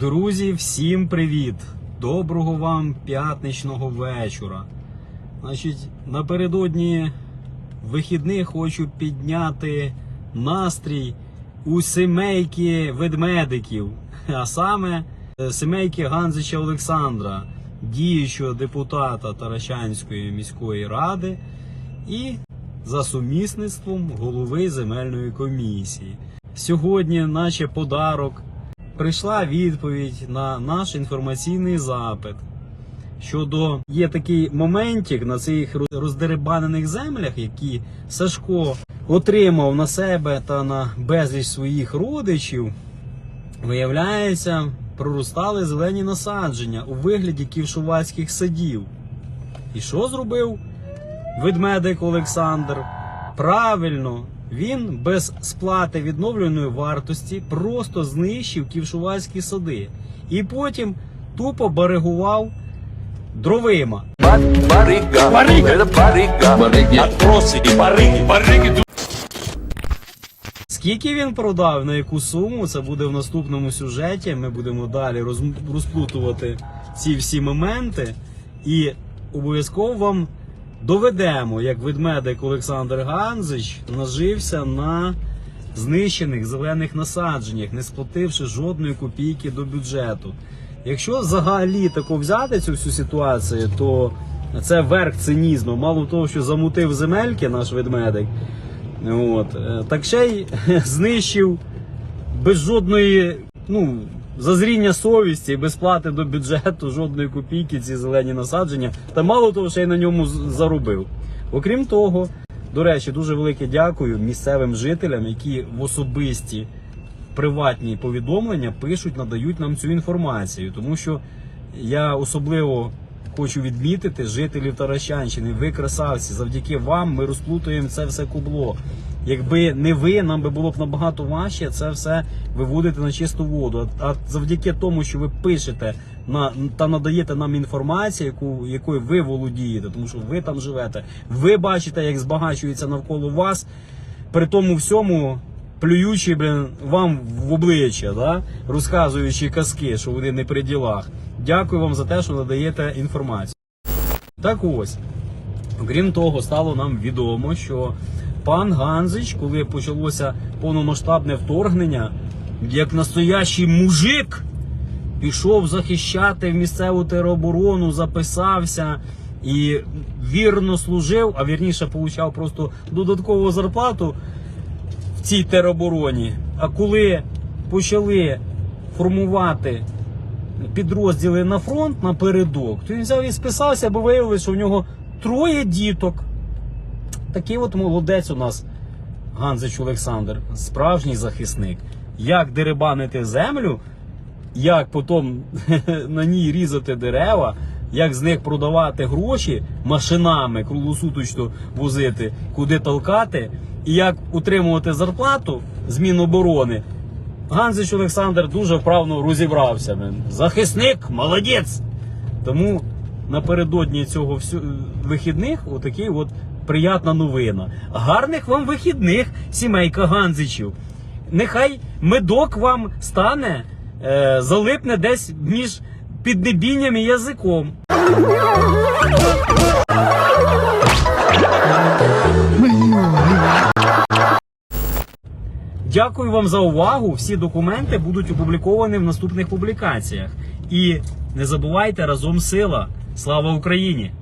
Друзі, всім привіт! Доброго вам п'ятничного вечора. Значить, напередодні вихідних хочу підняти настрій у сімейки ведмедиків, а саме е, сімейки Ганзича Олександра, діючого депутата Таращанської міської ради і за сумісництвом голови земельної комісії. Сьогодні, наче подарок, прийшла відповідь на наш інформаційний запит. Щодо є такий моментик на цих роз- роздерибанених землях, які Сашко отримав на себе та на безліч своїх родичів, виявляється, проростали зелені насадження у вигляді ківшувацьких садів. І що зробив ведмедик Олександр? Правильно, він без сплати відновленої вартості просто знищив ківшувацькі сади. І потім тупо баригував дровима. Барыга. Барыга. Это барыга. Барыги. Отбросы и барыги. Барыги. Скільки він продав, на яку суму, це буде в наступному сюжеті. Ми будемо далі роз- розплутувати ці всі моменти. І обов'язково вам доведемо, як ведмедик Олександр Ганзич нажився на знищених зелених насадженнях, не сплативши жодної копійки до бюджету. Якщо взагалі тако взяти цю всю ситуацію, то це верх цинізму. Мало того, що замутив земельки наш ведмедик. От. е, Так ще й знищив без жодної ну, зазріння совісті, без плати до бюджету, жодної копійки ці зелені насадження. Та мало того, ще й на ньому заробив. Окрім того, до речі, дуже велике дякую місцевим жителям, які в особисті приватні повідомлення пишуть, надають нам цю інформацію. Тому що я особливо хочу відмітити жителів Таращанщини. Ви красавці, завдяки вам ми розплутуємо це все кубло. Якби не ви, нам би було б набагато важче це все виводити на чисту воду. А завдяки тому, що ви пишете на та надаєте нам інформацію, яку якою ви володієте, тому що ви там живете. Ви бачите, як збагачується навколо вас при тому всьому плюючи блін, вам в обличчя, да? розказуючи казки, що вони не при ділах. Дякую вам за те, що надаєте інформацію. Так ось, окрім того, стало нам відомо, що пан Ганзич, коли почалося повномасштабне вторгнення, як настоящий мужик, пішов захищати місцеву тероборону, записався і вірно служив, а вірніше получав просто додаткову зарплату в цій теробороні. А коли почали формувати підрозділи на фронт напередок, то він взяв і списався, бо виявилося, що в нього троє діток. Такий от молодець у нас Ганзич Олександр, справжній захисник. Як дерибанити землю, як потім на ній різати дерева, як з них продавати гроші машинами круглосуточно возити, куди толкати, і як утримувати зарплату з Міноборони. Ганзич Олександр дуже вправно розібрався. Захисник, молодець. Тому напередодні цього всю... вихідних отакий от приятна новина. Гарних вам вихідних, сімейка Ганзичів. Нехай медок вам стане, е, залипне десь між піднебінням і язиком. Дякую вам за увагу. Всі документи будуть опубліковані в наступних публікаціях. І не забувайте разом сила. Слава Україні!